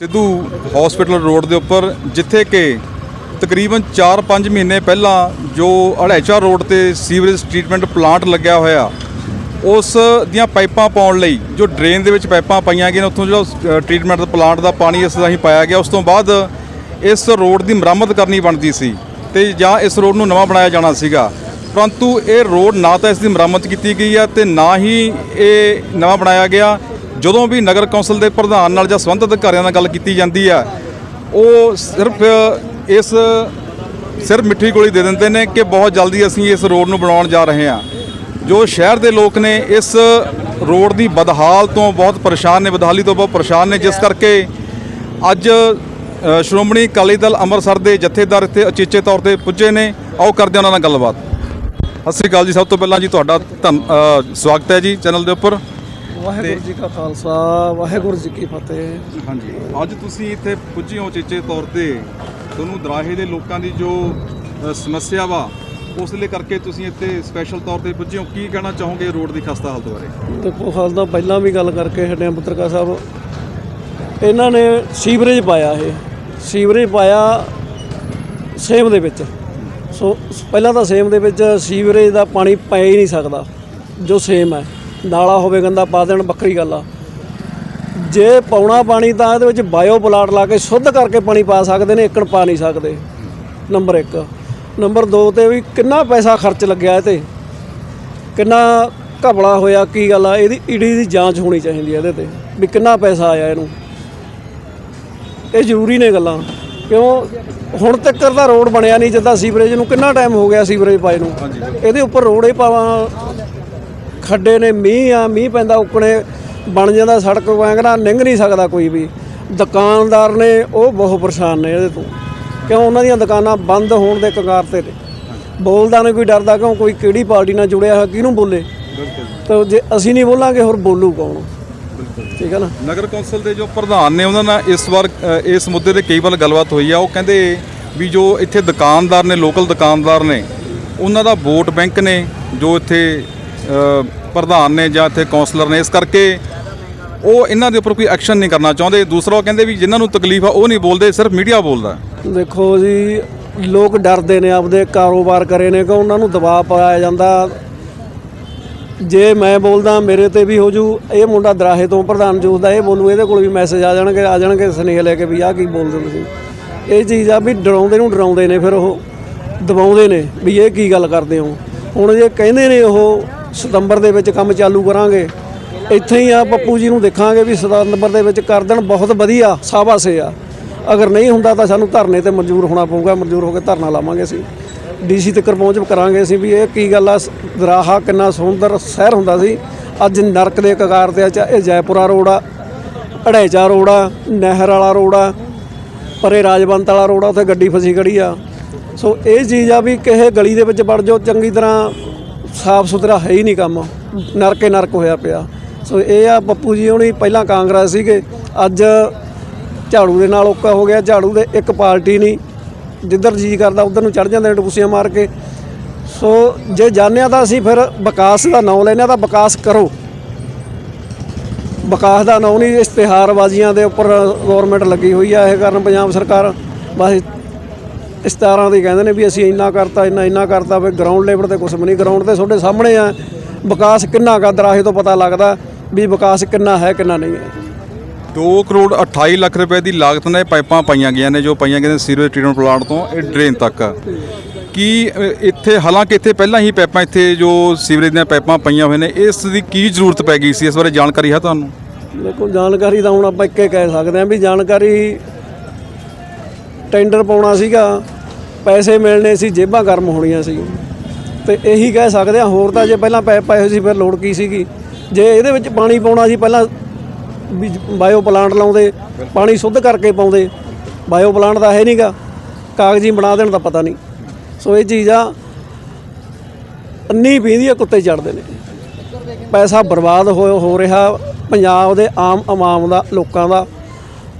Sidhu hospital road ਦੇ ਉੱਪਰ ਜਿੱਥੇ ਕਿ ਤਕਰੀਬਨ 4-5 ਮਹੀਨੇ ਪਹਿਲਾਂ ਜੋ ਅੜੈਚਾ ਰੋਡ ਤੇ ਸੀਵਰੇਜ ਟ੍ਰੀਟਮੈਂਟ ਪਲਾਂਟ ਲੱਗਿਆ ਹੋਇਆ ਉਸ ਦੀਆਂ ਪਾਈਪਾਂ ਪਾਉਣ ਲਈ ਜੋ ਡਰੇਨ ਦੇ ਵਿੱਚ ਪਾਈਪਾਂ ਪਾਈਆਂ ਗਈਆਂ ਨੇ, ਉੱਥੋਂ ਜਿਹੜਾ ਟ੍ਰੀਟਮੈਂਟ ਦਾ ਪਲਾਂਟ ਦਾ ਪਾਣੀ ਇਸ ਰਾਹੀਂ ਪਾਇਆ ਗਿਆ ਉਸ ਤੋਂ ਬਾਅਦ ਇਸ ਰੋਡ ਦੀ ਮੁਰੰਮਤ ਕਰਨੀ ਬਣਦੀ ਸੀ ਤੇ ਜਾਂ ਇਸ ਰੋਡ ਨੂੰ ਨਵਾਂ ਬਣਾਇਆ ਜਾਣਾ ਸੀਗਾ। ਪਰੰਤੂ ਇਹ ਰੋਡ ਨਾ ਤਾਂ ਇਸ ਦੀ ਮੁਰੰਮਤ ਕੀਤੀ ਗਈ ਆ ਤੇ ਨਾ ਹੀ ਇਹ ਨਵਾਂ ਬਣਾਇਆ ਗਿਆ। ਜਦੋਂ ਵੀ ਨਗਰ ਕੌਂਸਲ ਦੇ ਪ੍ਰਧਾਨ ਨਾਲ ਜਾਂ ਸੰਬੰਧਿਤ ਅਧਿਕਾਰੀਆਂ ਨਾਲ ਗੱਲ ਕੀਤੀ ਜਾਂਦੀ ਆ, ਉਹ ਸਿਰਫ ਇਸ ਸਿਰਫ ਮਿੱਠੀ ਗੋਲੀ ਦੇ ਦਿੰਦੇ ਨੇ ਕਿ ਬਹੁਤ ਜਲਦੀ ਅਸੀਂ ਇਸ ਰੋਡ ਨੂੰ ਬਣਾਉਣ ਜਾ ਰਹੇ ਹਾਂ। ਜੋ ਸ਼ਹਿਰ ਦੇ ਲੋਕ ਨੇ ਇਸ ਰੋਡ ਦੀ ਬਦਹਾਲ ਤੋਂ ਬਹੁਤ ਪਰੇਸ਼ਾਨ ਨੇ, ਬਦਹਾਲੀ ਤੋਂ ਬਹੁਤ ਪਰੇਸ਼ਾਨ ਨੇ। ਜਿਸ ਕਰਕੇ ਅੱਜ ਸ਼੍ਰੋਮਣੀ ਅਕਾਲੀ ਦਲ ਅੰਮ੍ਰਿਤਸਰ ਦੇ ਜਥੇਦਾਰ ਇੱਥੇ ਅਚੇਚੇ ਤੌਰ ਤੇ ਪੁੱਜੇ ਨੇ। ਆਓ ਕਰਦੇ ਉਹਨਾਂ ਨਾਲ ਗੱਲਬਾਤ। ਸਤਿ ਸ੍ਰੀ ਅਕਾਲ ਜੀ। ਸਭ ਤੋਂ ਪਹਿਲਾਂ ਜੀ ਤੁਹਾਡਾ ਧੰਨ ਸਵਾਗਤ ਹੈ ਜੀ ਚੈਨਲ ਦੇ ਉੱਪਰ। ਵਾਹਿਗੁਰੂ ਜੀ ਕਾ ਖਾਲਸਾ ਵਾਹਿਗੁਰੂ ਜੀ ਕੀ ਫਤਿਹ। ਹਾਂਜੀ। ਅੱਜ ਤੁਸੀਂ ਇੱਥੇ ਪੁੱਜੇ ਹੋ ਚੇਚੇ ਤੌਰ ਤੇ। ਤੁਹਾਨੂੰ ਦਰਾਹੇ ਦੇ ਲੋਕਾਂ ਦੀ ਜੋ ਅ, ਸਮੱਸਿਆ ਵਾ ਉਸ ਲਈ ਕਰਕੇ ਤੁਸੀਂ ਇੱਥੇ ਸਪੈਸ਼ਲ ਤੌਰ ਤੇ ਪੁੱਜੇ ਹੋ। ਕੀ ਕਹਿਣਾ ਚਾਹੋਗੇ ਰੋਡ ਦੀ ਖਸਤਾ ਹਾਲਤ ਬਾਰੇ? ਦੇਖੋ ਹਾਲ ਤਾਂ ਪਹਿਲਾਂ ਵੀ ਗੱਲ ਕਰਕੇ ਹਟਿਆ ਪੱਤਰਕਾਰ ਸਾਹਿਬ। ਇਹਨਾਂ ਨੇ ਸੀਵਰੇਜ ਪਾਇਆ ਇਹ। ਸੀਵਰੇਜ ਪਾਇਆ ਸੇਮ ਦੇ ਵਿੱਚ। ਸੋ ਪਹਿਲਾਂ ਤਾਂ ਸੇਮ ਦੇ ਵਿੱਚ ਸੀਵਰੇਜ ਦਾ ਪਾਣੀ ਪੈ ਹੀ ਨਹੀਂ ਸਕਦਾ ਜੋ ਸੇਮ ਹੈ। ਨਾਲਾ ਹੋਵੇ ਗੰਦਾ ਪਾ ਦੇਣ ਵੱਖਰੀ ਗੱਲ ਆ। ਜੇ ਪਾਉਣਾ ਪਾਣੀ ਤਾਂ ਇਹਦੇ ਵਿੱਚ ਬਾਇਓ ਪਲਾਟ ਲਾ ਕੇ ਸ਼ੁੱਧ ਕਰਕੇ ਪਾਣੀ ਪਾ ਸਕਦੇ ਨੇ ਇੱਕਣ ਪਾ ਨਹੀਂ ਸਕਦੇ। ਨੰਬਰ 1 ਨੰਬਰ 2 ਤੇ ਵੀ ਕਿੰਨਾ ਪੈਸਾ ਖਰਚ ਲੱਗਿਆ ਇਹ ਤੇ ਕਿੰਨਾ ਘਪਲਾ ਹੋਇਆ ਕੀ ਗੱਲ ਆ? ਇਹਦੀ ਈਡੀ ਦੀ ਜਾਂਚ ਹੋਣੀ ਚਾਹੀਦੀ ਹੈ ਇਹਦੇ ਤੇ ਵੀ ਕਿੰਨਾ ਪੈਸਾ ਆਇਆ ਇਹਨੂੰ। ਇਹ ਜ਼ਰੂਰੀ ਨੇ ਗੱਲਾਂ। ਕਿਉਂ? ਹੁਣ ਤੱਕ ਦਾ ਰੋਡ ਬਣਿਆ ਨਹੀਂ ਜਿੱਦਾਂ ਸੀਵਰੇਜ ਨੂੰ ਕਿੰਨਾ ਟਾਈਮ ਹੋ ਗਿਆ ਸੀਵਰੇਜ ਪਾਏ ਨੂੰ? ਇਹਦੇ ਉੱਪਰ ਰੋਡ ਹੀ ਪਾਵਾਂ ਖੱਡੇ ਨੇ ਮੀਂਹ ਆ ਮੀਂਹ ਪੈਂਦਾ ਉੱਕਣੇ ਬਣ ਜਾਂਦਾ ਸੜਕ ਵਾਂਗਣਾ ਨਿੰਘ ਨਹੀਂ ਸਕਦਾ ਕੋਈ ਵੀ। ਦੁਕਾਨਦਾਰ ਨੇ ਉਹ ਬਹੁਤ ਪਰੇਸ਼ਾਨ ਨੇ ਇਹਦੇ ਤੋਂ। ਕਿਉਂ? ਉਹਨਾਂ ਦੀਆਂ ਦੁਕਾਨਾਂ ਬੰਦ ਹੋਣ ਦੇ ਕਗਾਰ ਤੇ ਨੇ। ਬੋਲਦਾ ਨਹੀਂ ਕੋਈ ਡਰਦਾ ਕਿਉਂ? ਕੋਈ ਕਿਹੜੀ ਪਾਰਟੀ ਨਾਲ ਜੁੜਿਆ ਹੋਇਆ ਕਿਹਨੂੰ ਬੋਲੇ? ਤਾਂ ਜੇ ਅਸੀਂ ਨਹੀਂ ਬੋਲਾਂਗੇ ਹੋਰ ਬੋਲੂ ਕੌਣ? ਠੀਕ ਹੈ ਨਾ? ਨਗਰ ਕੌਂਸਲ ਦੇ ਜੋ ਪ੍ਰਧਾਨ ਨੇ ਉਹਨਾਂ ਨਾਲ ਇਸ ਵਾਰ ਇਸ ਮੁੱਦੇ ਤੇ ਕਈ ਵਾਰ ਗੱਲਬਾਤ ਹੋਈ ਆ। ਉਹ ਕਹਿੰਦੇ ਵੀ ਜੋ ਇੱਥੇ ਦੁਕਾਨਦਾਰ ਨੇ ਲੋਕਲ ਦੁਕਾਨਦਾਰ ਨੇ ਉਹਨਾਂ ਦਾ ਵੋਟ ਬੈਂਕ ਨੇ ਜੋ ਇੱਥੇ ਪ੍ਰਧਾਨ ਨੇ ਜਾਂ ਇੱਥੇ ਕੌਂਸਲਰ ਨੇ ਇਸ ਕਰਕੇ ਉਹ ਇਹਨਾਂ ਦੇ ਉੱਪਰ ਕੋਈ ਐਕਸ਼ਨ ਨਹੀਂ ਕਰਨਾ ਚਾਹੁੰਦੇ। ਦੂਸਰਾ ਉਹ ਕਹਿੰਦੇ ਵੀ ਜਿਨ੍ਹਾਂ ਨੂੰ ਤਕਲੀਫ ਆ, ਉਹ ਨਹੀਂ ਬੋਲਦੇ, ਸਿਰਫ ਮੀਡੀਆ ਬੋਲਦਾ। ਦੇਖੋ ਜੀ, ਲੋਕ ਡਰਦੇ ਨੇ, ਆਪਦੇ ਕਾਰੋਬਾਰ ਕਰੇ ਨੇ ਕਿ ਉਹਨਾਂ ਨੂੰ ਦਬਾਅ ਪਾਇਆ ਜਾਂਦਾ। ਜੇ ਮੈਂ ਬੋਲਦਾ, ਮੇਰੇ ਤੇ ਵੀ ਹੋ ਜੂ। ਇਹ ਮੁੰਡਾ ਦਰਾਹੇ ਤੋਂ ਪ੍ਰਧਾਨ ਜੋਤ ਦਾ ਇਹ ਬੋਲੂ, ਇਹਦੇ ਕੋਲ ਵੀ ਮੈਸੇਜ ਆ ਜਾਣਗੇ ਆ ਜਾਣਗੇ ਸੁਨੇਹੇ ਲੈ ਕੇ ਵੀ ਆਹ ਕੀ ਬੋਲਦੇ ਤੁਸੀਂ। ਇਹ ਚੀਜ਼ ਆ ਵੀ ਡਰਾਉਂਦੇ ਨੂੰ ਡਰਾਉਂਦੇ ਨੇ, ਫਿਰ ਉਹ ਦਬਾਉਂਦੇ ਨੇ ਵੀ ਇਹ ਕੀ ਗੱਲ ਕਰਦੇ ਹੋ। ਹੁਣ ਜੇ ਕਹਿੰਦੇ ਨੇ ਉਹ ਸਤੰਬਰ ਦੇ ਵਿੱਚ ਕੰਮ ਚਾਲੂ ਕਰਾਂਗੇ। ਇੱਥੇ ਹੀ ਆ ਪੱਪੂ ਜੀ ਨੂੰ ਦੇਖਾਂਗੇ ਵੀ ਸਤੰਬਰ ਦੇ ਵਿੱਚ ਕਰ ਦੇਣ ਬਹੁਤ ਵਧੀਆ, ਸਾਬਾਸੇ ਆ। ਅਗਰ ਨਹੀਂ ਹੁੰਦਾ ਤਾਂ ਸਾਨੂੰ ਧਰਨੇ ਤੇ ਮਨਜ਼ੂਰ ਹੋਣਾ ਪਊਗਾ, ਮਨਜ਼ੂਰ ਹੋ ਕੇ ਧਰਨਾ ਲਾਵਾਂਗੇ ਅਸੀਂ। ਡੀਸੀ ਤੱਕ ਪਹੁੰਚ ਕਰਾਂਗੇ ਅਸੀਂ ਵੀ ਇਹ ਕੀ ਗੱਲ ਆ ਦਰਾਹਾ ਕਿੰਨਾ ਸੁੰਦਰ ਸ਼ਹਿਰ ਹੁੰਦਾ ਸੀ। ਅੱਜ ਨਰਕ ਦੇ ਕਗਾਰ ਤੇ ਆ ਇਹ ਜੈਪੁਰਾ ਰੋਡ ਆ ਅੜੈਚਾ ਰੋਡ ਆ, ਨਹਿਰ ਵਾਲਾ ਰੋਡ ਆ, ਪਰੇ ਰਾਜਵੰਤ ਵਾਲਾ ਰੋਡ ਆ, ਉੱਥੇ ਗੱਡੀ ਫਸੀ ਖੜੀ ਆ। ਸੋ ਇਹ ਚੀਜ਼ ਆ ਵੀ ਕਿਸੇ ਗਲੀ ਦੇ ਵਿੱਚ ਵੜ ਜਾਓ, ਚੰਗੀ ਤਰ੍ਹਾਂ ਸਾਫ਼ ਸੁਥਰਾ ਹੈ ਹੀ ਨਹੀਂ ਕੰਮ। ਨਰਕੇ ਨਰਕ ਹੋਇਆ ਪਿਆ। ਸੋ ਇਹ ਆ ਪੱਪੂ ਜੀ ਹੁਣੀ ਪਹਿਲਾਂ ਕਾਂਗਰਸ ਸੀਗੇ। ਅੱਜ ਝਾੜੂ ਦੇ ਨਾਲ ਔਕਾ ਹੋ ਗਿਆ। ਝਾੜੂ ਦੇ ਇੱਕ ਪਾਰਟੀ ਨਹੀਂ। ਜਿੱਧਰ ਜੀ ਕਰਦਾ, ਉਧਰ ਨੂੰ ਚੜ ਜਾਂਦੇ ਨੇ ਟਪੂਸੀਆਂ ਮਾਰ ਕੇ। ਸੋ ਜੇ ਜਾਣਿਆ ਤਾਂ ਅਸੀਂ ਫਿਰ ਵਿਕਾਸ ਦਾ ਨਾਂ ਲੈਨੇ ਤਾਂ ਵਿਕਾਸ ਕਰੋ। ਵਿਕਾਸ ਦਾ ਨਾਂ ਨਹੀਂ। ਇਸ਼ਤਿਹਾਰਬਾਜ਼ੀਆਂ ਦੇ ਉੱਪਰ ਗਵਰਨਮੈਂਟ ਲੱਗੀ ਹੋਈ ਆ। ਇਹ ਕਾਰਨ ਪੰਜਾਬ ਸਰਕਾਰ ਬਸ ਇਸ਼ਤਿਹਾਰਾਂ ਦੀ ਕਹਿੰਦੇ ਨੇ ਵੀ ਅਸੀਂ ਇੰਨਾ ਕਰਤਾ ਇੰਨਾ ਇੰਨਾ ਕਰਤਾ ਵੀ ਗਰਾਊਂਡ ਲੈਵਲ ਤੇ ਕੁਝ ਵੀ ਨਹੀਂ ਗਰਾਊਂਡ ਤੇ ਤੁਹਾਡੇ ਸਾਹਮਣੇ ਆ। ਵਿਕਾਸ ਕਿੰਨਾ ਕਾ ਦਰਾਹੇ ਤੋਂ ਪਤਾ ਲੱਗਦਾ ਵੀ ਵਿਕਾਸ ਕਿੰਨਾ ਹੈ ਕਿੰਨਾ ਨਹੀਂ ਹੈ। 2 ਕਰੋੜ 28 ਲੱਖ ਰੁਪਏ ਦੀ ਲਾਗਤ ਨਾਲ ਇਹ ਪਾਈਪਾਂ ਪਾਈਆਂ ਗਈਆਂ ਨੇ ਜੋ ਪਾਈਆਂ ਗਈਆਂ ਨੇ ਸੀਵਰੇਜ ਟ੍ਰੀਟਮੈਂਟ ਪਲਾਂਟ ਤੋਂ ਇਹ ਡਰੇਨ ਤੱਕ। ਕੀ ਇੱਥੇ ਹਾਲਾਂਕਿ ਇੱਥੇ ਪਹਿਲਾਂ ਹੀ ਪਾਈਪਾਂ ਇੱਥੇ ਜੋ ਸੀਵਰੇਜ ਦੀਆਂ ਪਾਈਪਾਂ ਪਈਆਂ ਹੋਏ ਨੇ ਇਸ ਦੀ ਕੀ ਜ਼ਰੂਰਤ ਪੈ ਗਈ ਸੀ? ਇਸ ਬਾਰੇ ਜਾਣਕਾਰੀ ਹੈ ਤੁਹਾਨੂੰ? ਦੇਖੋ ਜਾਣਕਾਰੀ ਤਾਂ ਹੁਣ ਆਪਾਂ ਇੱਕੇ ਕਹਿ ਸਕਦੇ ਹਾਂ ਵੀ ਜਾਣਕਾਰੀ ਟੈਂਡਰ ਪਾਉਣਾ ਸੀਗਾ। ਪੈਸੇ ਮਿਲਣੇ ਸੀ, ਜੇਬਾਂ ਗਰਮ ਹੋਣੀਆਂ ਸੀ। ਤੇ ਇਹੀ ਕਹਿ ਸਕਦੇ ਹਾਂ, ਹੋਰ ਤਾਂ ਜੇ ਪਹਿਲਾਂ ਪੈ ਪਏ ਹੋਏ ਸੀ, ਫਿਰ ਲੋੜ ਕੀ ਸੀਗੀ? ਜੇ ਇਹਦੇ ਵਿੱਚ ਪਾਣੀ ਪਾਉਣਾ ਸੀ, ਪਹਿਲਾਂ ਵੀ ਬਾਇਓ ਪਲਾਂਟ ਲਾਉਂਦੇ, ਪਾਣੀ ਸ਼ੁੱਧ ਕਰਕੇ ਪਾਉਂਦੇ। ਬਾਇਓ ਪਲਾਂਟ ਦਾ ਹੈ ਨਹੀਂਗਾ ਕਾਗਜ਼ੀ ਬਣਾ ਦੇਣ ਦਾ ਪਤਾ ਨਹੀਂ ਸੋ ਇਹ ਚੀਜ਼ ਆ, ਅੰਨੀ ਪੀਂਦੀ ਆ, ਕੁੱਤੇ ਚੜਦੇ ਨੇ। ਪੈਸਾ ਬਰਬਾਦ ਹੋ ਹੋ ਰਿਹਾ, ਪੰਜਾਬ ਦੇ ਆਮ ਆਵਾਮ ਦਾ, ਲੋਕਾਂ ਦਾ।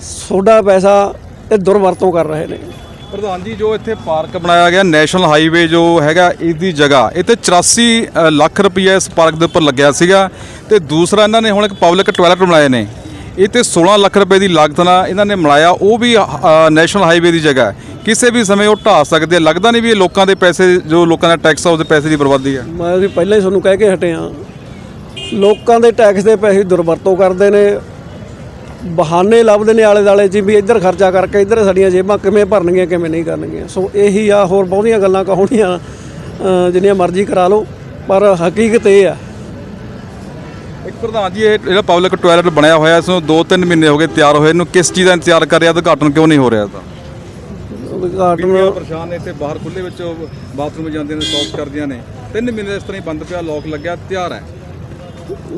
ਸੋਡਾ ਪੈਸਾ ਇਹ ਦੁਰਵਰਤੋਂ ਕਰ ਰਹੇ ਨੇ। ਪ੍ਰਧਾਨ ਜੀ ਜੋ ਇੱਥੇ ਪਾਰਕ ਬਣਾਇਆ ਗਿਆ ਨੈਸ਼ਨਲ ਹਾਈਵੇ ਜੋ ਹੈਗਾ ਇਹਦੀ ਜਗ੍ਹਾ ਇੱਥੇ 84 ਅ, ਲੱਖ ਰੁਪਏ ਇਸ ਪਾਰਕ ਦੇ ਉੱਪਰ ਲੱਗਿਆ ਸੀਗਾ ਤੇ ਦੂਸਰਾ ਇਹਨਾਂ ਨੇ ਹੁਣ ਇੱਕ ਪਬਲਿਕ ਟਾਇਲਟ ਬਣਾਏ ਨੇ। ਇਹ ਤੇ 16 ਲੱਖ ਰੁਪਏ ਦੀ ਲਾਗਤ ਨਾਲ ਇਹਨਾਂ ਨੇ ਬਣਾਇਆ ਉਹ ਵੀ ਨੈਸ਼ਨਲ ਹਾਈਵੇ ਦੀ ਜਗ੍ਹਾ ਕਿਸੇ ਵੀ ਸਮੇਂ ਉਹ ਢਾਹ ਸਕਦੇ ਲੱਗਦਾ ਨਹੀਂ ਵੀ ਇਹ ਲੋਕਾਂ ਦੇ ਪੈਸੇ ਜੋ ਲੋਕਾਂ ਦਾ ਟੈਕਸ ਆ ਉਹਦੇ ਪੈਸੇ ਦੀ ਬਰਬਾਦੀ ਹੈ ਮੈਂ ਵੀ ਪਹਿਲਾਂ ਹੀ ਤੁਹਾਨੂੰ ਕਹਿ ਕੇ ਹਟਿਆ। ਲੋਕਾਂ ਦੇ ਟੈਕਸ ਦੇ ਪੈਸੇ ਦੁਰਵਰਤੋਂ ਕਰਦੇ ਨੇ। ਬਹਾਨੇ ਲੱਭਦੇ ਨੇ ਆਲੇ ਦਾਲੇ 'ਚ ਵੀ ਇੱਧਰ ਖਰਚਾ ਕਰਕੇ ਇੱਧਰ ਸਾਡੀਆਂ ਜੇਬਾਂ ਕਿਵੇਂ ਭਰਨਗੀਆਂ ਕਿਵੇਂ ਨਹੀਂ ਕਰਨਗੀਆਂ। ਸੋ ਇਹੀ ਆ ਹੋਰ ਬਹੁਤੀਆਂ ਗੱਲਾਂ ਕਹਾਉਣੀਆਂ ਜਿੰਨੀਆਂ ਮਰਜ਼ੀ ਕਰਾ ਲਓ ਪਰ ਹਕੀਕਤ ਇਹ ਆ। ਇੱਕ ਪ੍ਰਧਾਨ ਜੀ ਇਹ ਜਿਹੜਾ ਪਬਲਿਕ ਟਾਇਲਟ ਬਣਿਆ ਹੋਇਆ ਇਸ ਨੂੰ 2-3 ਮਹੀਨੇ ਹੋ ਗਏ ਤਿਆਰ ਹੋਏ ਇਹਨੂੰ ਕਿਸ ਚੀਜ਼ ਦਾ ਇੰਤਜ਼ਾਰ ਕਰ ਰਿਹਾ ਉਦਘਾਟਨ ਕਿਉਂ ਨਹੀਂ ਹੋ ਰਿਹਾ ਤਾਂ ਉਦਘਾਟਨ ਪਰੇਸ਼ਾਨ ਨੇ ਇੱਥੇ ਬਾਹਰ ਖੁੱਲੇ ਵਿੱਚ ਬਾਥਰੂਮ ਜਾਂਦੀਆਂ ਨੇ ਸ਼ੌਚ ਕਰਦੀਆਂ ਨੇ। 3 ਮਹੀਨੇ ਇਸ ਤਰ੍ਹਾਂ ਹੀ ਬੰਦ ਪਿਆ ਲੋਕ ਲੱਗਿਆ ਤਿਆਰ ਹੈ।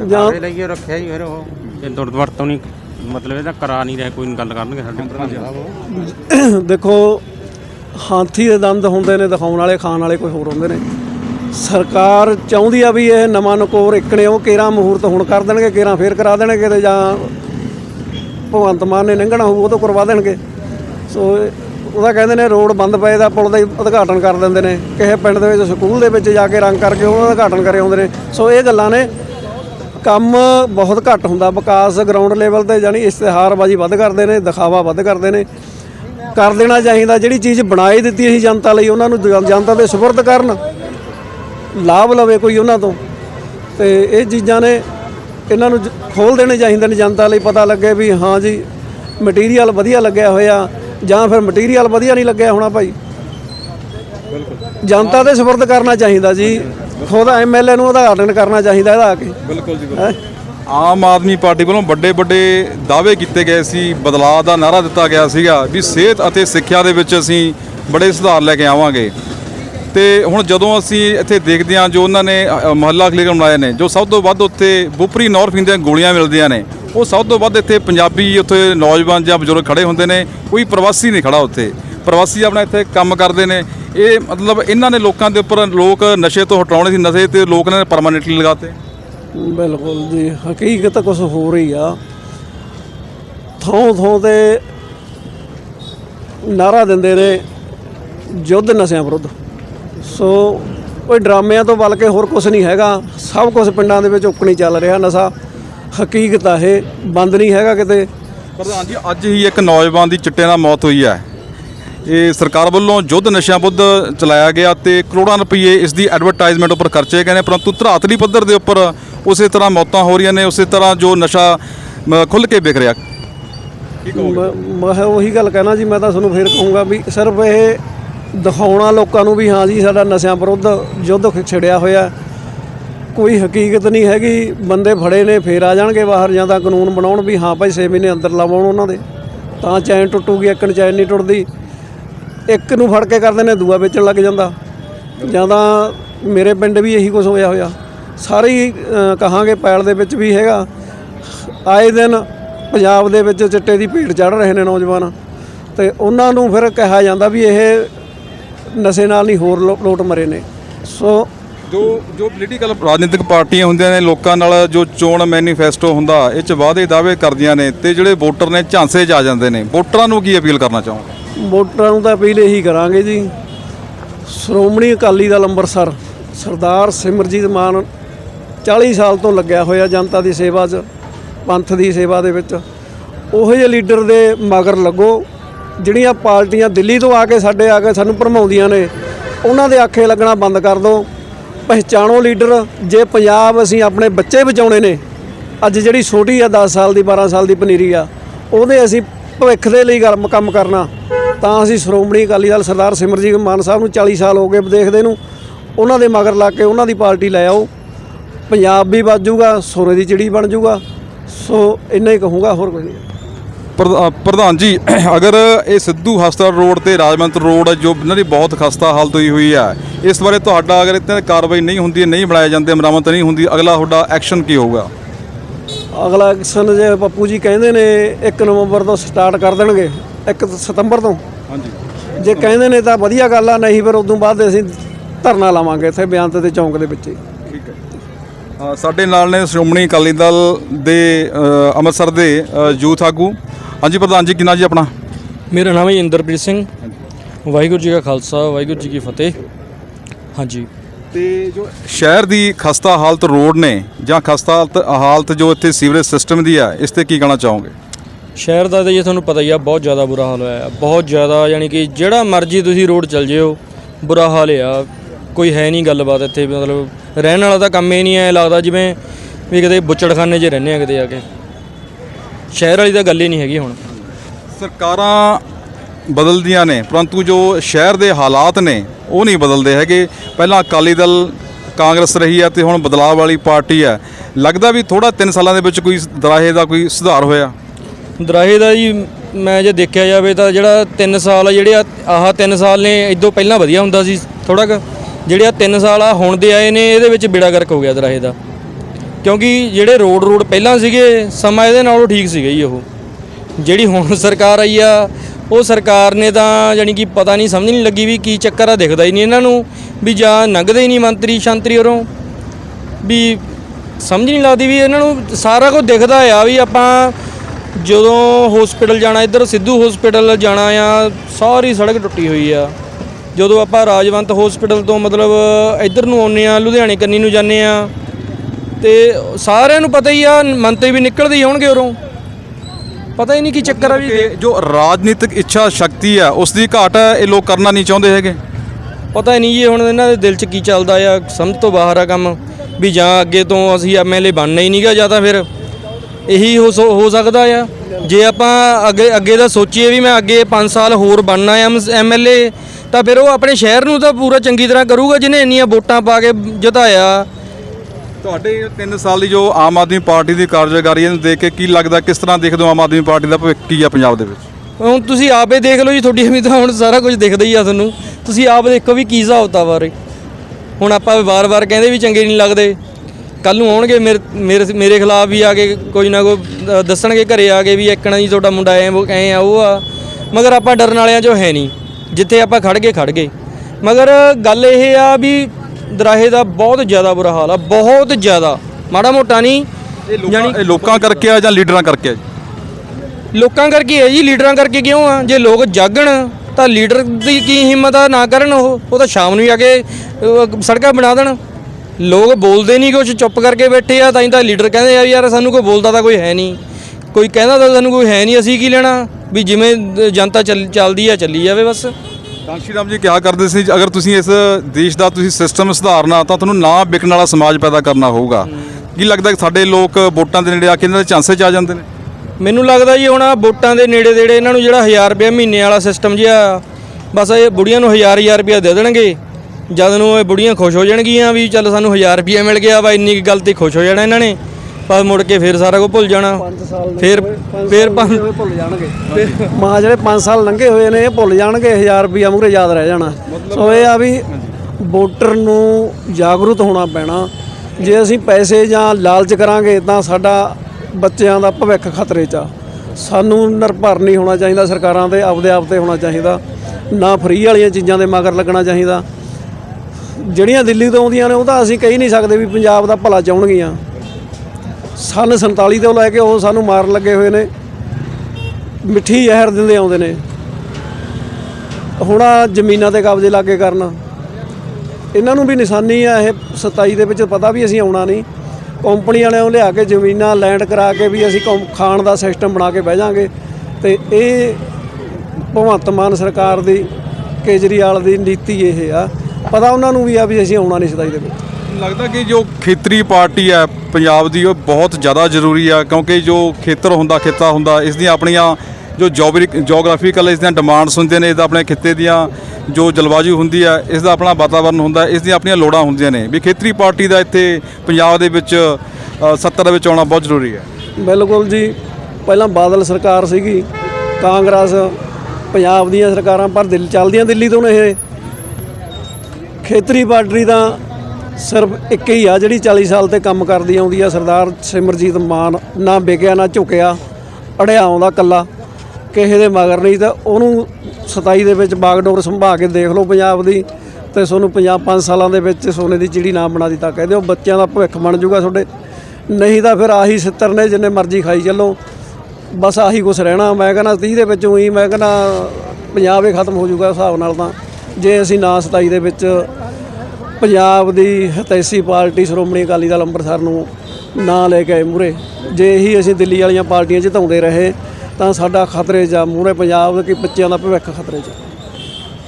ਜਾਂ ਲਈ ਰੱਖਿਆ ਹੀ ਫਿਰ ਉਹ ਜੇ ਦੁਰਦ ਵਰਤੋਂ ਨਹੀਂ ਮਤਲਬ ਇਹਦਾ ਕਰਾ ਨਹੀਂ ਰਿਹਾ, ਕੋਈ ਗੱਲ ਕਰਨਗੇ ਸਾਡੇ ਪ੍ਰਧਾਨ ਸਾਹਿਬ ਦੇਖੋ, ਹਾਥੀ ਦੇ ਦੰਦ ਹੁੰਦੇ ਨੇ, ਦਿਖਾਉਣ ਵਾਲੇ, ਖਾਣ ਵਾਲੇ ਕੋਈ ਹੋਰ ਹੁੰਦੇ ਨੇ। ਸਰਕਾਰ ਚਾਹੁੰਦੀ ਆ ਵੀ ਇਹ ਨਵਾਂ ਨਕੋਰ ਇੱਕ ਨੇ, ਉਹ ਕੇਰਾ ਮਹੂਰਤ ਹੁਣ ਕਰ ਦੇਣਗੇ, ਕੇਰਾ ਫੇਰ ਕਰਾ ਦੇਣਗੇ ਤੇ ਜਾਂ ਭਗਵੰਤ ਮਾਨ ਨੇ ਲੰਘਣਾ ਹੋਊ, ਉਹ ਤੋਂ ਕਰਵਾ ਦੇਣਗੇ। ਸੋ ਇਹ- ਉਹਦਾ ਕਹਿੰਦੇ ਨੇ ਰੋਡ ਬੰਦ ਪਏ ਦਾ, ਪੁਲ ਦਾ ਹੀ ਉਦਘਾਟਨ ਕਰ ਦਿੰਦੇ ਨੇ। ਕਿਸੇ ਪਿੰਡ ਦੇ ਵਿੱਚ, ਸਕੂਲ ਦੇ ਵਿੱਚ ਜਾ ਕੇ ਰੰਗ ਕਰਕੇ ਉਹਦਾ ਉਦਘਾਟਨ ਕਰੇ ਆਉਂਦੇ ਨੇ। ਸੋ, ਇਹ ਗੱਲਾਂ ਨੇ ਕੰਮ ਬਹੁਤ ਘੱਟ ਹੁੰਦਾ, ਵਿਕਾਸ ਗਰਾਊਂਡ ਲੈਵਲ ਤੇ ਜਾਨੀ ਇਸ਼ਤਿਹਾਰਬਾਜ਼ੀ ਵੱਧ ਕਰਦੇ ਨੇ, ਦਿਖਾਵਾ ਵੱਧ ਕਰਦੇ ਨੇ। ਕਰ ਦੇਣਾ ਚਾਹੀਦਾ, ਜਿਹੜੀ ਚੀਜ਼ ਬਣਾਈ ਦਿੱਤੀ ਸੀ ਜਨਤਾ ਲਈ, ਉਹਨਾਂ ਨੂੰ ਜ- ਜਨਤਾ ਦੇ ਸਪੁਰਦ ਕਰਨ, ਲਾਭ ਲਵੇ ਕੋਈ ਉਹਨਾਂ ਤੋਂ। ਤੇ ਇਹ ਚੀਜ਼ਾਂ ਨੇ, ਇਹਨਾਂ ਨੂੰ ਖੋਲ ਦੇਣੇ ਚਾਹੀਦੇ ਨੇ ਜਨਤਾ ਲਈ, ਪਤਾ ਲੱਗੇ ਵੀ ਹਾਂ ਜੀ ਮਟੀਰੀਅਲ ਵਧੀਆ ਲੱਗਿਆ ਹੋਇਆ, ਜਾਂ ਫਿਰ ਮਟੀਰੀਅਲ ਵਧੀਆ ਨਹੀਂ ਲੱਗਿਆ ਹੋਣਾ ਭਾਈ। ਜਨਤਾ ਦੇ ਸਪੁਰਦ ਕਰਨਾ ਚਾਹੀਦਾ ਜੀ। ਖੁਦ ਐਮਐਲਏ ਨੂੰ ਉਦਘਾਟਨ ਕਰਨਾ ਚਾਹੀਦਾ ਇਹਦਾ ਆ ਕੇ। ਬਿਲਕੁਲ ਜੀ ਹੈਂ? ਆਮ ਆਦਮੀ ਪਾਰਟੀ ਵੱਲੋਂ ਵੱਡੇ ਵੱਡੇ ਦਾਅਵੇ ਕੀਤੇ ਗਏ ਸੀ ਬਦਲਾਅ ਦਾ ਨਾਰਾ ਦਿੱਤਾ ਗਿਆ ਸੀਗਾ ਵੀ ਸਿਹਤ ਅਤੇ ਸਿੱਖਿਆ ਦੇ ਵਿੱਚ ਅਸੀਂ ਬੜੇ ਸੁਧਾਰ ਲੈ ਕੇ ਆਵਾਂਗੇ। ਤੇ ਹੁਣ ਜਦੋਂ ਅਸੀਂ ਇੱਥੇ ਦੇਖਦੇ ਹਾਂ ਜੋ ਉਹਨਾਂ ਨੇ ਮਹੱਲਾ ਕਲੀਨਿਕ ਬਣਾਏ ਨੇ ਜੋ ਸਭ ਤੋਂ ਵੱਧ ਉੱਥੇ ਬੁਪਰੀ ਨੌਰਫਿਨ ਦੀਆਂ ਗੋਲੀਆਂ ਮਿਲਦੀਆਂ ਨੇ ਉਹ ਸਭ ਤੋਂ ਵੱਧ ਇੱਥੇ ਪੰਜਾਬੀ ਉੱਥੇ ਨੌਜਵਾਨ ਜਾਂ ਬਜ਼ੁਰਗ ਖੜੇ ਹੁੰਦੇ ਨੇ ਕੋਈ ਪ੍ਰਵਾਸੀ ਨਹੀਂ ਖੜਾ ਉੱਥੇ। ਪ੍ਰਵਾਸੀ ਆਪਣਾ ਇੱਥੇ ਕੰਮ ਕਰਦੇ ਨੇ। ਇਹ ਮਤਲਬ ਇਹਨਾਂ ਨੇ ਲੋਕਾਂ ਦੇ ਉੱਪਰ ਲੋਕ ਨਸ਼ੇ ਤੋਂ ਹਟਾਉਣੇ ਸੀ ਨਸ਼ੇ ਤੇ ਲੋਕ ਨੇ ਪਰਮਾਨੈਂਟਲੀ ਲਗਾਤੇ। ਬਿਲਕੁਲ ਜੀ। ਹਕੀਕਤ ਕੁਝ ਹੋ ਰਹੀ ਆ। ਥੋਂ ਥੋਂ ਤੇ ਨਾਰਾ ਦਿੰਦੇ ਨੇ ਯੁੱਧ ਨਸ਼ਿਆਂ ਵਿਰੁੱਧ। ਸੋ ਕੋਈ ਡਰਾਮਿਆਂ ਤੋਂ ਬਲਕਿ ਹੋਰ ਕੁਝ ਨਹੀਂ ਹੈਗਾ। ਸਭ ਕੁਝ ਪਿੰਡਾਂ ਦੇ ਵਿੱਚ ਉਕਣੀ ਚੱਲ ਰਿਹਾ ਨਸ਼ਾ। ਹਕੀਕਤ ਆ ਇਹ ਬੰਦ ਨਹੀਂ ਹੈਗਾ ਕਿਤੇ। ਪ੍ਰਧਾਨ ਜੀ ਅੱਜ ਹੀ ਇੱਕ ਨੌਜਵਾਨ ਦੀ ਚਿੱਟੇ ਨਾਲ ਮੌਤ ਹੋਈ ਹੈ। ਇਹ ਸਰਕਾਰ ਵੱਲੋਂ ਯੁੱਧ ਨਸ਼ਿਆਂ ਵਿਰੁੱਧ ਚਲਾਇਆ ਗਿਆ ਤੇ ਕਰੋੜਾਂ ਰੁਪਏ ਇਸ ਦੀ ਐਡਵਰਟਾਈਜ਼ਮੈਂਟ ਉੱਪਰ ਖਰਚੇ ਗਏ ਨੇ, ਪਰੰਤੂ ਧਰਾਤਲੀ ਪੱਧਰ ਦੇ ਉੱਪਰ ਉਸੇ ਤਰ੍ਹਾਂ ਮੌਤਾਂ ਹੋ ਰਹੀਆਂ ਨੇ, ਉਸੇ ਤਰ੍ਹਾਂ ਜੋ ਨਸ਼ਾ ਖੁੱਲ ਕੇ ਵਿਕ ਰਿਹਾ। ਮੈਂ ਉਹੀ ਗੱਲ ਕਹਿਣਾ ਜੀ, ਮੈਂ ਤਾਂ ਤੁਹਾਨੂੰ ਫੇਰ ਕਹੂੰਗਾ ਵੀ ਸਿਰਫ ਇਹ ਦਿਖਾਉਣਾ ਲੋਕਾਂ ਨੂੰ ਵੀ ਹਾਂ ਜੀ, ਸਾਡਾ ਨਸ਼ਿਆਂ ਵਿਰੁੱਧ ਯੁੱਧ ਛਿੜਿਆ ਹੋਇਆ। ਕੋਈ ਹਕੀਕਤ ਨਹੀਂ ਹੈਗੀ, ਬੰਦੇ ਫੜੇ ਨੇ, ਫੇਰ ਆ ਜਾਣਗੇ ਬਾਹਰ ਜਾਂ ਤਾਂ ਕਾਨੂੰਨ ਬਣਾਉਣ ਵੀ ਹਾਂ ਭਾਈ 6 ਮਹੀਨੇ ਅੰਦਰ ਲਾਵਾਉਣ ਉਹਨਾਂ ਦੇ। ਤਾਂ ਚੈਨ ਟੁੱਟੂਗੀ ਇੱਕਣ ਚੈਨ ਨਹੀਂ ਟੁੱਟਦੀ। ਇੱਕ ਨੂੰ ਫੜ ਕੇ ਕਰਦੇ ਨੇ ਦੂਆ ਵੇਚਣ ਲੱਗ ਜਾਂਦਾ। ਜਾਂ ਤਾਂ ਮੇਰੇ ਪਿੰਡ ਵੀ ਇਹੀ ਕੁਝ ਹੋਇਆ ਹੋਇਆ। ਸਾਰੀ ਕਹਾਂਗੇ ਪੈਲ ਦੇ ਵਿੱਚ ਵੀ ਹੈਗਾ। ਆਏ ਦਿਨ ਪੰਜਾਬ ਦੇ ਵਿੱਚ ਚਿੱਟੇ ਦੀ ਭੀੜ ਚੜ ਰਹੇ ਨੇ ਨੌਜਵਾਨ। ਤੇ ਉਹਨਾਂ ਨੂੰ ਫਿਰ ਕਿਹਾ ਜਾਂਦਾ ਵੀ ਇਹ ਨਸ਼ੇ ਨਾਲ ਨਹੀਂ ਹੋਰ ਲੋਟ ਮਰੇ ਨੇ। ਸੋ ਜੋ ਜੋ ਪੋਲੀਟੀਕਲ ਰਾਜਨੀਤਿਕ ਪਾਰਟੀਆਂ ਹੁੰਦੀਆਂ ਨੇ, ਲੋਕਾਂ ਨਾਲ ਜੋ ਚੋਣ ਮੈਨੀਫੈਸਟੋ ਹੁੰਦਾ, ਇਹ ਚ ਵਾਅਦੇ ਦਾਅਵੇ ਕਰਦੀਆਂ ਨੇ ਤੇ ਜਿਹੜੇ ਵੋਟਰ ਨੇ, ਝਾਂਸੇ 'ਚ ਆ ਜਾਂਦੇ ਨੇ। ਵੋਟਰਾਂ ਨੂੰ ਕੀ ਅਪੀਲ ਕਰਨਾ ਚਾਹੋਗੇ? ਵੋਟਰਾਂ ਨੂੰ ਤਾਂ ਅਪੀਲ ਇਹੀ ਕਰਾਂਗੇ ਜੀ। ਸ਼੍ਰੋਮਣੀ ਅਕਾਲੀ ਦਲ ਅੰਮ੍ਰਿਤਸਰ, ਸਰਦਾਰ ਸਿਮਰਜੀਤ ਮਾਨ 40 ਸਾਲ ਤੋਂ ਲੱਗਿਆ ਹੋਇਆ ਜਨਤਾ ਦੀ ਸੇਵਾ 'ਚ, ਪੰਥ ਦੀ ਸੇਵਾ ਦੇ ਵਿੱਚ। ਉਹੋ ਜਿਹੇ ਲੀਡਰ ਦੇ ਮਗਰ ਲੱਗੋ, ਜਿਹੜੀਆਂ ਪਾਰਟੀਆਂ ਦਿੱਲੀ ਤੋਂ ਆ ਕੇ ਸਾਡੇ ਆ ਕੇ ਸਾਨੂੰ ਭਰਮਾਉਂਦੀਆਂ ਨੇ, ਉਹਨਾਂ ਦੇ ਆਖੇ ਲੱਗਣਾ ਬੰਦ ਕਰ ਦਿਓ ਪਹਿਚਾਣੋ ਲੀਡਰ, ਜੇ ਪੰਜਾਬ ਅਸੀਂ ਆਪਣੇ ਬੱਚੇ ਬਚਾਉਣੇ ਨੇ, ਅੱਜ ਜਿਹੜੀ ਛੋਟੀ ਆ 10 ਸਾਲ ਦੀ 12 ਸਾਲ ਦੀ ਪਨੀਰੀ ਆ, ਉਹਦੇ ਅਸੀਂ ਭਵਿੱਖ ਦੇ ਲਈ ਗੱਲ- ਕੰਮ ਕਰਨਾ, ਤਾਂ ਅਸੀਂ ਸ਼੍ਰੋਮਣੀ ਅਕਾਲੀ ਦਲ ਸਰਦਾਰ ਸਿਮਰਜੀਤ ਮਾਨ ਸਾਹਿਬ ਨੂੰ 40 ਸਾਲ ਹੋ ਗਏ ਦੇਖਦੇ ਨੂੰ, ਉਹਨਾਂ ਦੇ ਮਗਰ ਲੱਗ ਕੇ ਉਹਨਾਂ ਦੀ ਪਾਰਟੀ ਲੈ ਆਓ। ਪੰਜਾਬ ਵੀ ਬਾਜੂਗਾ ਸੋਨੇ ਦੀ ਚਿੜੀ ਬਣ ਜਾਊਗਾ, ਸੋ ਇੰਨਾ ਹੀ ਕਹੂੰਗਾ, ਹੋਰ ਕੁਝ ਨਹੀਂ। ਪ੍ਰਧਾਨ ਜੀ ਅਗਰ ਇਹ ਸਿੱਧੂ ਹਸਪਤਾਲ ਰੋਡ ਤੇ ਰਾਜਮੰਦਰ ਰੋਡ ਜੋ ਇਹਨਾਂ ਦੀ ਬਹੁਤ ਖਸਤਾ ਹਾਲਤ ਹੋਈ ਹੋਈ ਹੈ ਇਸ ਬਾਰੇ ਤੁਹਾਡਾ ਅਗਰ ਇੱਥੇ ਕਾਰਵਾਈ ਨਹੀਂ ਹੁੰਦੀ ਨਹੀਂ ਬਣਾਏ ਜਾਂਦੇ ਮਰਾਮਤ ਨਹੀਂ ਹੁੰਦੀ ਅਗਲਾ ਤੁਹਾਡਾ ਐਕਸ਼ਨ ਕੀ ਹੋਊਗਾ? ਅਗਲਾ ਐਕਸ਼ਨ ਜੇ ਪੱਪੂ ਜੀ ਕਹਿੰਦੇ ਨੇ 1 ਨਵੰਬਰ ਤੋਂ ਸਟਾਰਟ ਕਰ ਦੇਣਗੇ 1 ਸਤੰਬਰ ਤੋਂ। ਹਾਂਜੀ। ਜੇ ਕਹਿੰਦੇ ਨੇ ਤਾਂ ਵਧੀਆ ਗੱਲ ਆ ਨਹੀਂ ਫਿਰ ਉਦੋਂ ਬਾਅਦ ਅਸੀਂ ਧਰਨਾ ਲਾਵਾਂਗੇ ਇੱਥੇ ਬਿਆਨਤ ਦੇ ਚੌਂਕ ਦੇ ਵਿੱਚ ਠੀਕ ਹੈ। ਸਾਡੇ ਨਾਲ ਨੇ ਸ਼੍ਰੋਮਣੀ ਅਕਾਲੀ ਦਲ ਦੇ ਅੰਮ੍ਰਿਤਸਰ ਦੇ ਯੂਥ ਆਗੂ ਹਾਂਜੀ ਪ੍ਰਧਾਨ ਜੀ ਕਿੰਨਾ ਜੀ ਆਪਣਾ? ਮੇਰਾ ਨਾਮ ਹੈ ਇੰਦਰਪ੍ਰੀਤ ਸਿੰਘ। ਵਾਹਿਗੁਰੂ ਜੀ ਕਾ ਖਾਲਸਾ ਵਾਹਿਗੁਰੂ ਜੀ ਕੀ ਫਤਿਹ। ਹਾਂਜੀ। ਤੇ ਜੋ ਸ਼ਹਿਰ ਦੀ ਖਸਤਾ ਹਾਲਤ ਰੋਡ ਨੇ ਜਾਂ ਖਸਤਾ ਹਾਲਤ ਹਾਲਤ ਜੋ ਇੱਥੇ ਸੀਵਰੇਜ ਸਿਸਟਮ ਦੀ ਆ ਇਸ ਤੇ ਕੀ ਕਹਿਣਾ ਚਾਹੋਗੇ? ਸ਼ਹਿਰ ਦਾ ਤਾਂ ਜੀ ਤੁਹਾਨੂੰ ਪਤਾ ਹੀ ਆ ਬਹੁਤ ਜ਼ਿਆਦਾ ਬੁਰਾ ਹਾਲ ਹੋਇਆ ਬਹੁਤ ਜ਼ਿਆਦਾ ਯਾਨੀ ਕਿ ਜਿਹੜਾ ਮਰਜ਼ੀ ਤੁਸੀਂ ਰੋਡ ਚੱਲ ਜਿਓ ਬੁਰਾ ਹਾਲ ਆ। ਕੋਈ ਹੈ ਨਹੀਂ ਗੱਲਬਾਤ ਇੱਥੇ ਮਤਲਬ ਰਹਿਣ ਵਾਲਾ ਤਾਂ ਕੰਮ ਹੀ ਨਹੀਂ ਐ ਲੱਗਦਾ ਜਿਵੇਂ ਵੀ ਕਿਤੇ ਬੁੱਚੜਖਾਨੇ 'ਚ ਰਹਿੰਦੇ ਆ ਕਿਤੇ ਆ ਕੇ। ਸ਼ਹਿਰ ਵਾਲੀ ਤਾਂ ਗੱਲ ਹੀ ਨਹੀਂ ਹੈਗੀ ਹੁਣ। ਸਰਕਾਰਾਂ ਬਦਲਦੀਆਂ ਨੇ ਪਰੰਤੂ ਜੋ ਸ਼ਹਿਰ ਦੇ ਹਾਲਾਤ ਨੇ ਉਹ ਨਹੀਂ ਬਦਲਦੇ ਹੈਗੇ। ਪਹਿਲਾਂ ਅਕਾਲੀ ਦਲ ਕਾਂਗਰਸ ਰਹੀ ਹੈ ਤੇ ਹੁਣ ਬਦਲਾਅ ਵਾਲੀ ਪਾਰਟੀ ਹੈ। ਲੱਗਦਾ ਵੀ ਥੋੜਾ 3 ਸਾਲਾਂ ਦੇ ਵਿੱਚ ਕੋਈ ਦਰਾਹੇ ਦਾ ਕੋਈ ਸੁਧਾਰ ਹੋਇਆ। ਦਰਾਹੇ ਦਾ ਜੀ ਮੈਂ ਜੇ ਦੇਖਿਆ ਜਾਵੇ ਤਾਂ ਜਿਹੜਾ 3 ਸਾਲ ਆ ਜਿਹੜੇ ਆ ਆਹ 3 ਸਾਲ ਨੇ ਇਦੋਂ ਪਹਿਲਾਂ ਵਧੀਆ ਹੁੰਦਾ ਸੀ ਥੋੜਾ ਕੁ। ਜਿਹੜੇ ਆ 3 ਸਾਲ ਆ ਹੁਣ ਦੇ ਆਏ ਨੇ ਇਹਦੇ ਵਿੱਚ ਬੇੜਾ ਗਰਕ ਹੋ ਗਿਆ ਦਰਾਹੇ ਦਾ। ਕਿਉਂਕਿ ਜਿਹੜੇ ਰੋਡ ਰੋਡ ਪਹਿਲਾਂ ਸੀਗੇ, ਸਮਾਂ ਇਹਦੇ ਨਾਲੋਂ ਠੀਕ ਸੀਗਾ ਜੀ ਉਹ। ਜਿਹੜੀ ਹੁਣ ਸਰਕਾਰ ਆਈ ਆ, ਉਹ ਸਰਕਾਰ ਨੇ ਤਾਂ ਯਾਨੀ ਕਿ ਪਤਾ ਨਹੀਂ, ਸਮਝ ਨਹੀਂ ਲੱਗੀ ਵੀ ਕੀ ਚੱਕਰ ਆ, ਦਿਖਦਾ ਹੀ ਨਹੀਂ ਇਹਨਾਂ ਨੂੰ। ਵੀ ਜਾਂ ਲੰਘਦੇ ਹੀ ਨਹੀਂ ਮੰਤਰੀ ਸ਼ੰਤਰੀ ਉਰੋਂ ਵੀ ਸਮਝ ਨਹੀਂ ਲੱਗਦੀ ਵੀ ਇਹਨਾਂ ਨੂੰ ਸਾਰਾ ਕੁਝ ਦਿਖਦਾ ਆ ਵੀ ਆਪਾਂ ਜਦੋਂ ਹਸਪੀਟਲ ਜਾਣਾ, ਇੱਧਰ ਸਿੱਧੂ ਹਸਪੀਟਲ ਜਾਣਾ ਆ, ਸਾਰੀ ਸੜਕ ਟੁੱਟੀ ਹੋਈ ਆ। ਜਦੋਂ ਆਪਾਂ ਰਾਜਵੰਤ ਹਸਪੀਟਲ ਤੋਂ ਮਤਲਬ ਇੱਧਰ ਨੂੰ ਆਉਂਦੇ ਆ, ਲੁਧਿਆਣੇ ਕੰਨੀ ਨੂੰ ਜਾਂਦੇ ਆ ਤੇ ਸਾਰਿਆਂ ਨੂੰ ਪਤਾ ਹੀ ਆ ਮੰਤਰੀ ਵੀ ਨਿਕਲਦੇ ਹੀ ਹੋਣਗੇ ਉਰੋਂ। ਪਤਾ ਹੀ ਨਹੀਂ ਕੀ ਚੱਕਰ ਆ ਵੀ ਜੋ ਰਾਜਨੀਤਿਕ ਇੱਛਾ ਸ਼ਕਤੀ ਆ ਉਸ ਦੀ ਘਾਟ ਹੈ ਇਹ ਲੋਕ ਕਰਨਾ ਨਹੀਂ ਚਾਹੁੰਦੇ ਹੈਗੇ। ਪਤਾ ਹੀ ਨਹੀਂ ਜੀ ਹੁਣ ਇਹਨਾਂ ਦੇ ਦਿਲ 'ਚ ਕੀ ਚੱਲਦਾ ਆ ਸਮਝ ਤੋਂ ਬਾਹਰ ਆ ਕੰਮ ਵੀ ਜਾਂ ਅੱਗੇ ਤੋਂ ਅਸੀਂ ਐਮਐਲਏ ਬਣਨਾ ਹੀ ਨਹੀਂਗਾ ਜਾਂ ਤਾਂ ਫਿਰ ਇਹੀ ਹੋ ਸਕਦਾ ਆ। ਜੇ ਆਪਾਂ ਅੱਗੇ ਅੱਗੇ ਦਾ ਸੋਚੀਏ ਵੀ ਮੈਂ ਅੱਗੇ 5 ਸਾਲ ਹੋਰ ਬਣਨਾ ਆ ਐਮਐਲਏ ਤਾਂ ਫਿਰ ਉਹ ਆਪਣੇ ਸ਼ਹਿਰ ਨੂੰ ਤਾਂ ਪੂਰਾ ਚੰਗੀ ਤਰ੍ਹਾਂ ਕਰੂਗਾ ਜਿਹਨੇ ਇੰਨੀਆਂ ਵੋਟਾਂ ਪਾ ਕੇ ਜਿਤਾਇਆ। ਤੁਹਾਡੇ 3 ਸਾਲ ਦੀ ਜੋ ਆਮ ਆਦਮੀ ਪਾਰਟੀ ਦੀ ਕਾਰਜਕਾਰੀ ਇਹਨੂੰ ਦੇਖ ਕੇ ਕੀ ਲੱਗਦਾ, ਕਿਸ ਤਰ੍ਹਾਂ ਦੇਖਦੇ ਹੋ ਆਮ ਆਦਮੀ ਪਾਰਟੀ ਦਾ ਭਵਿੱਖ ਕੀ ਆ ਪੰਜਾਬ ਦੇ ਵਿੱਚ? ਹੁਣ ਤੁਸੀਂ ਆਪੇ ਦੇਖ ਲਓ ਜੀ, ਤੁਹਾਡੀ ਵੀ ਤਾਂ ਹੁਣ ਸਾਰਾ ਕੁਝ ਦਿਖਦਾ ਹੀ ਆ ਤੁਹਾਨੂੰ। ਤੁਸੀਂ ਆਪ ਦੇਖੋ ਵੀ ਕੀ ਹਿਸਾਬ ਤਾ ਬਾਰੇ ਹੁਣ ਆਪਾਂ ਵਾਰ-ਵਾਰ ਕਹਿੰਦੇ ਵੀ ਚੰਗੇ ਨਹੀਂ ਲੱਗਦੇ। ਕੱਲ ਨੂੰ ਆਉਣਗੇ, ਮੇਰੇ ਮੇਰੇ ਮੇਰੇ ਖਿਲਾਫ ਵੀ ਆ ਕੇ ਕੋਈ ਨਾ ਕੋਈ ਦੱਸਣਗੇ ਘਰੇ ਆ ਕੇ ਵੀ ਇੱਕਣਾ ਜੀ ਤੁਹਾਡਾ ਮੁੰਡਾ ਐ ਉਹ ਐ ਆ, ਉਹ ਆ। ਮਗਰ ਆਪਾਂ ਡਰਨ ਵਾਲਿਆਂ ਚੋਂ ਹੈ ਨਹੀਂ। ਜਿੱਥੇ ਆਪਾਂ ਖੜ ਗਏ ਖੜ ਗਏ। ਮਗਰ ਗੱਲ ਇਹ ਆ ਵੀ ਦਰਾਹੇ ਦਾ ਬਹੁਤ ਜ਼ਿਆਦਾ ਬੁਰਾ ਹਾਲ ਆ ਬਹੁਤ ਜ਼ਿਆਦਾ। ਮਾੜਾ ਮੋਟਾ ਨਹੀਂ ਇਹ ਲੋਕਾਂ ਕਰਕੇ ਆ ਜਾਂ ਲੀਡਰਾਂ ਕਰਕੇ ਆ ਜੀ? ਲੋਕਾਂ ਕਰਕੇ ਹੈ ਜੀ ਲੀਡਰਾਂ ਕਰਕੇ ਕਿਉਂ ਆ? ਜੇ ਲੋਕ ਜਾਗਣ ਤਾਂ ਲੀਡਰ ਦੀ ਕੀ ਹਿੰਮਤ ਆ ਨਾ ਕਰਨ ਉਹ? ਉਹ ਤਾਂ ਸ਼ਾਮ ਨੂੰ ਹੀ ਆ ਕੇ ਅਹ, ਸੜਕਾਂ ਬਣਾ ਦੇਣ। ਲੋਕ ਬੋਲਦੇ ਨਹੀਂ ਕੁਝ ਚੁੱਪ ਕਰਕੇ ਬੈਠੇ ਆ ਤਾਂ ਹੀ ਤਾਂ ਲੀਡਰ ਕਹਿੰਦੇ ਆ ਵੀ ਯਾਰ ਸਾਨੂੰ ਕੋਈ ਬੋਲਦਾ ਤਾਂ ਕੋਈ ਹੈ ਨਹੀਂ ਕੋਈ ਕਹਿੰਦਾ ਤਾਂ ਸਾਨੂੰ ਕੋਈ ਹੈ ਨਹੀਂ ਅਸੀਂ ਕੀ ਲੈਣਾ? ਵੀ ਜਿਵੇਂ ਅਹ, ਜਨਤਾ ਚੱਲ- ਚੱਲਦੀ ਆ ਚੱਲੀ ਜਾਵੇ ਬਸ। ਕਾਂਸ਼ੀ ਰਾਮ ਜੀ ਕਿਹਾ ਕਰਦੇ ਸੀ? ਅਗਰ ਤੁਸੀਂ ਇਸ ਦੇਸ਼ ਦਾ ਤੁਸੀਂ ਸਿਸਟਮ ਸੁਧਾਰਨਾ, ਤਾਂ ਤੁਹਾਨੂੰ ਨਾ ਵਿਕਣ ਵਾਲਾ ਸਮਾਜ ਪੈਦਾ ਕਰਨਾ ਹੋਊਗਾ। ਕੀ ਲੱਗਦਾ ਸਾਡੇ ਲੋਕ ਵੋਟਾਂ ਦੇ ਨੇੜੇ ਆ ਕੇ ਇਹਨਾਂ ਦੇ ਚਾਂਸੇ ਚ ਆ ਜਾਂਦੇ ਨੇ? ਮੈਨੂੰ ਲੱਗਦਾ ਜੀ ਹੁਣ ਵੋਟਾਂ ਦੇ ਨੇੜੇ ਨੇੜੇ ਇਹਨਾਂ ਨੂੰ ਜਿਹੜਾ 1000 ਰੁਪਏ ਮਹੀਨੇ ਵਾਲਾ ਸਿਸਟਮ ਜਿਹਾ, ਬਸ ਇਹ ਬੁੜੀਆਂ ਨੂੰ 1000 1000 ਰੁਪਏ ਦੇ ਦੇਣਗੇ। ਜਦ ਨੂੰ ਇਹ ਬੁੜੀਆਂ ਖੁਸ਼ ਹੋ ਜਾਣਗੀਆਂ ਵੀ ਚੱਲ ਸਾਨੂੰ 1000 ਰੁਪਏ ਮਿਲ ਗਿਆ ਵਾ, ਇੰਨੀ ਕੁ ਗੱਲ ਤੇ ਖੁਸ਼ ਹੋ ਜਾਣਾ ਇਹਨਾਂ ਨੇ। ਪਰ ਮੁੜ ਕੇ ਫਿਰ ਸਾਰਾ ਕੁਝ ਭੁੱਲ ਜਾਣਾ। ਫਿਰ ਫਿਰ ਪੰਜ ਭੁੱਲ ਜਾਣਗੇ। ਮਾਂ ਜਿਹੜੇ 5 ਸਾਲ ਲੰਘੇ ਹੋਏ ਨੇ ਇਹ ਭੁੱਲ ਜਾਣਗੇ 1000 ਰੁਪਿਆ ਮੂਰੇ ਯਾਦ ਰਹਿ ਜਾਣਾ। ਸੋ ਇਹ ਆ ਵੀ ਵੋਟਰ ਨੂੰ ਜਾਗਰੂਕ ਹੋਣਾ ਪੈਣਾ। ਜੇ ਅਸੀਂ ਪੈਸੇ ਜਾਂ ਲਾਲਚ ਕਰਾਂਗੇ ਤਾਂ ਸਾਡਾ ਬੱਚਿਆਂ ਦਾ ਭਵਿੱਖ ਖਤਰੇ 'ਚ ਆ। ਸਾਨੂੰ ਨਿਰਭਰ ਨਹੀਂ ਹੋਣਾ ਚਾਹੀਦਾ ਸਰਕਾਰਾਂ ਤੇ ਆਪਦੇ ਆਪ ਤੇ ਹੋਣਾ ਚਾਹੀਦਾ। ਨਾ ਫ੍ਰੀ ਵਾਲੀਆਂ ਚੀਜ਼ਾਂ ਦੇ ਮਗਰ ਲੱਗਣਾ ਚਾਹੀਦਾ। ਜਿਹੜੀਆਂ ਦਿੱਲੀ ਤੋਂ ਆਉਂਦੀਆਂ ਨੇ ਉਹ ਤਾਂ ਅਸੀਂ ਕਹਿ ਨਹੀਂ ਸਕਦੇ ਵੀ ਪੰਜਾਬ ਦਾ ਭਲਾ ਚਾਹਣਗੀਆਂ। ਸਨ 47 ਤੋਂ ਲੈ ਕੇ ਉਹ ਸਾਨੂੰ ਮਾਰਨ ਲੱਗੇ ਹੋਏ ਨੇ। ਮਿੱਠੀ ਜ਼ਹਿਰ ਦਿੰਦੇ ਆਉਂਦੇ ਨੇ। ਹੁਣ ਆਹ ਜ਼ਮੀਨਾਂ ਤੇ ਕਬਜ਼ੇ ਲਾਗੇ ਕਰਨ। ਇਹਨਾਂ ਨੂੰ ਵੀ ਨਿਸ਼ਾਨੀ ਆ, ਇਹ 27 ਦੇ ਵਿੱਚ ਪਤਾ ਵੀ ਅਸੀਂ ਆਉਣਾ ਨਹੀਂ। ਕੰਪਨੀ ਵਾਲਿਆਂ ਨੂੰ ਲਿਆ ਕੇ ਜ਼ਮੀਨਾਂ ਲੈਂਡ ਕਰਾ ਕੇ ਵੀ ਅਸੀਂ ਕੌਮ- ਖਾਣ ਦਾ ਸਿਸਟਮ ਬਣਾ ਕੇ ਬਹਿ ਜਾਾਂਗੇ। ਤੇ ਇਹ ਭਗਵੰਤ ਮਾਨ ਸਰਕਾਰ ਦੀ ਕੇਜਰੀਵਾਲ ਦੀ ਨੀਤੀ ਇਹ ਆ। ਪਤਾ ਉਹਨਾਂ ਨੂੰ ਵੀ ਆ ਵੀ ਅਸੀਂ ਆਉਣਾ ਨਹੀਂ 27 ਦੇ ਵਿੱਚ। ਲੱਗਦਾ ਕਿ ਜੋ ਖੇਤਰੀ ਪਾਰਟੀ ਹੈ ਪੰਜਾਬ ਦੀ, ਉਹ ਬਹੁਤ ਜ਼ਿਆਦਾ ਜ਼ਰੂਰੀ ਆ, ਕਿਉਂਕਿ ਜੋ ਖੇਤਰ ਹੁੰਦਾ, ਖਿੱਤਾ ਹੁੰਦਾ, ਇਸ ਦੀਆਂ ਆਪਣੀਆਂ ਜੋ ਜੀਓਗ੍ਰਾਫੀਕਲ ਇਸ ਦੀਆਂ ਡਿਮਾਂਡਸ ਹੁੰਦੀਆਂ ਨੇ ਇਹਦਾ ਆਪਣੇ ਖਿੱਤੇ ਦੀਆਂ ਜੋ ਜਲਵਾਯੂ ਹੁੰਦੀ ਹੈ, ਇਸ ਦਾ ਆਪਣਾ ਵਾਤਾਵਰਣ ਹੁੰਦਾ, ਇਸ ਦੀਆਂ ਆਪਣੀਆਂ ਲੋੜਾਂ ਹੁੰਦੀਆਂ ਨੇ। ਵੀ ਖੇਤਰੀ ਪਾਰਟੀ ਦਾ ਇੱਥੇ ਪੰਜਾਬ ਦੇ ਵਿੱਚ ਸੱਤਾ ਦੇ ਵਿੱਚ ਆਉਣਾ ਬਹੁਤ ਜ਼ਰੂਰੀ ਹੈ। ਬਿਲਕੁਲ ਜੀ। ਪਹਿਲਾਂ ਬਾਦਲ ਸਰਕਾਰ ਸੀਗੀ, ਕਾਂਗਰਸ, ਪੰਜਾਬ ਦੀਆਂ ਸਰਕਾਰਾਂ, ਪਰ ਦਿਲ, ਚੱਲਦੀਆਂ ਦਿੱਲੀ ਤੋਂ ਨੇ ਇਹ। ਖੇਤਰੀ ਪਾਰਟੀ ਦਾ ਸਿਰਫ ਇੱਕ ਹੀ ਆ, ਜਿਹੜੀ 40 ਸਾਲ ਤੇ ਕੰਮ ਕਰਦੀ ਆਉਂਦੀ ਆ, ਸਰਦਾਰ ਸਿਮਰਜੀਤ ਮਾਨ, ਨਾ ਵਿਕਿਆ, ਨਾ ਝੁਕਿਆ, ਅੜਿਆ ਆਉਂਦਾ ਕੱਲਾ ਕਿਸੇ ਦੇ ਮਗਰ ਨਹੀਂ ਤਾਂ ਉਹਨੂੰ 27 ਦੇ ਵਿੱਚ ਬਾਗਡੋਰ ਸੰਭਾ ਕੇ ਦੇਖ ਲਓ ਪੰਜਾਬ ਦੀ ਤੇ ਤੁਹਾਨੂੰ ਪੰਜਾਬ 5 ਸਾਲਾਂ ਦੇ ਵਿੱਚ ਸੋਨੇ ਦੀ ਚਿੜੀ ਨਾ ਬਣਾ ਦਿੱਤਾ ਕਹਿੰਦੇ ਉਹ ਬੱਚਿਆਂ ਦਾ ਭਵਿੱਖ ਬਣ ਜਾਊਗਾ ਤੁਹਾਡੇ। ਨਹੀਂ ਤਾਂ ਫਿਰ ਆਹੀ ਸਿੱਤਰ ਨੇ ਜਿੰਨੇ ਮਰਜ਼ੀ ਖਾਈ ਚੱਲੋ, ਬਸ ਆਹੀ ਕੁਛ ਰਹਿਣਾ, ਮੈਂ ਕਹਿੰਦਾ 30 ਦੇ ਵਿੱਚ ਉਹੀ ਮੈਂ ਕਹਿੰਦਾ ਪੰਜਾਬ ਹੀ ਖਤਮ ਹੋ ਜਾਊਗਾ ਹਿਸਾਬ ਨਾਲ ਤਾਂ, ਜੇ ਅਸੀਂ ਨਾ 27 ਦੇ ਵਿੱਚ ਪੰਜਾਬ ਦੀ ਹਤੈਸੀ ਪਾਰਟੀ ਸ਼੍ਰੋਮਣੀ ਅਕਾਲੀ ਦਲ ਅੰਮ੍ਰਿਤਸਰ ਨੂੰ ਨਾ ਲੈ ਕੇ ਆਏ ਮੂਰੇ ਜੇ ਇਹੀ ਅਸੀਂ ਦਿੱਲੀ ਵਾਲੀਆਂ ਪਾਰਟੀਆਂ ਜਿਤਾਉਂਦੇ ਰਹੇ, ਤਾਂ ਸਾਡਾ ਖਤਰੇ 'ਚ ਆ ਮੂਰੇ ਪੰਜਾਬ ਦੇ ਬੱਚਿਆਂ ਦਾ ਭਵਿੱਖ ਖਤਰੇ 'ਚ।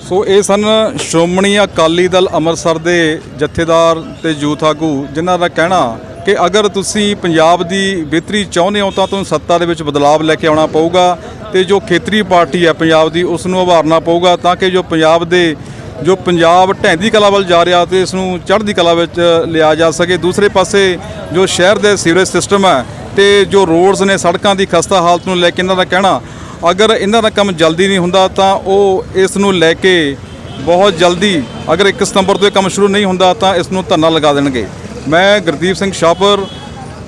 ਸੋ ਇਹ ਸਨ ਸ਼੍ਰੋਮਣੀ ਅਕਾਲੀ ਦਲ ਅੰਮ੍ਰਿਤਸਰ ਦੇ ਜਥੇਦਾਰ ਤੇ ਯੂਥ ਆਗੂ, ਜਿਨ੍ਹਾਂ ਦਾ ਕਹਿਣਾ ਕਿ ਅਗਰ ਤੁਸੀਂ ਪੰਜਾਬ ਦੀ ਬਿਹਤਰੀ ਚਾਹੁੰਦੇ ਹੋ, ਤਾਂ ਤੁਹਾਨੂੰ ਸੱਤਾ ਦੇ ਵਿੱਚ ਬਦਲਾਵ ਲੈ ਕੇ ਆਉਣਾ ਪਊਗਾ ਤੇ ਜੋ ਖੇਤਰੀ ਪਾਰਟੀ ਹੈ ਪੰਜਾਬ ਦੀ ਉਸ ਨੂੰ ਉਭਾਰਨਾ ਪਊਗਾ, ਤਾਂ ਕਿ ਜੋ ਪੰਜਾਬ ਦੇ ਜੋ ਪੰਜਾਬ ਢਹਿੰਦੀ ਕਲਾ ਵੱਲ ਜਾ ਰਿਹਾ ਤੇ ਇਸ ਨੂੰ ਚੜ੍ਹਦੀ ਕਲਾ ਵਿੱਚ ਲਿਆ ਜਾ ਸਕੇ। ਦੂਸਰੇ ਪਾਸੇ ਜੋ ਸ਼ਹਿਰ ਦੇ ਸੀਵਰੇਜ ਸਿਸਟਮ ਹੈ ਤੇ ਜੋ ਰੋਡਸ ਨੇ ਸੜਕਾਂ ਦੀ ਖਸਤਾ ਹਾਲਤ ਨੂੰ ਲੈ ਕੇ ਇਹਨਾਂ ਦਾ ਕਹਿਣਾ, ਅਗਰ ਇਹਨਾਂ ਦਾ ਕੰਮ ਜਲਦੀ ਨਹੀਂ ਹੁੰਦਾ ਤਾਂ ਉਹ ਇਸ ਨੂੰ ਲੈ ਕੇ ਬਹੁਤ ਜਲਦੀ ਅਗਰ 1 ਸਤੰਬਰ ਤੋਂ ਇਹ ਕੰਮ ਸ਼ੁਰੂ ਨਹੀਂ ਹੁੰਦਾ ਤਾਂ ਇਸ ਨੂੰ ਧਰਨਾ ਲਗਾ ਦੇਣਗੇ। ਮੈਂ ਗੁਰਦੀਪ ਸਿੰਘ ਸ਼ਾਹਪੁਰ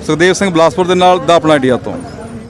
ਸੁਖਦੇਵ ਸਿੰਘ ਬਲਾਸਪੁਰ ਦੇ ਨਾਲ ਦਾ ਆਪਣਾ ਇੰਡੀਆ ਤੋਂ।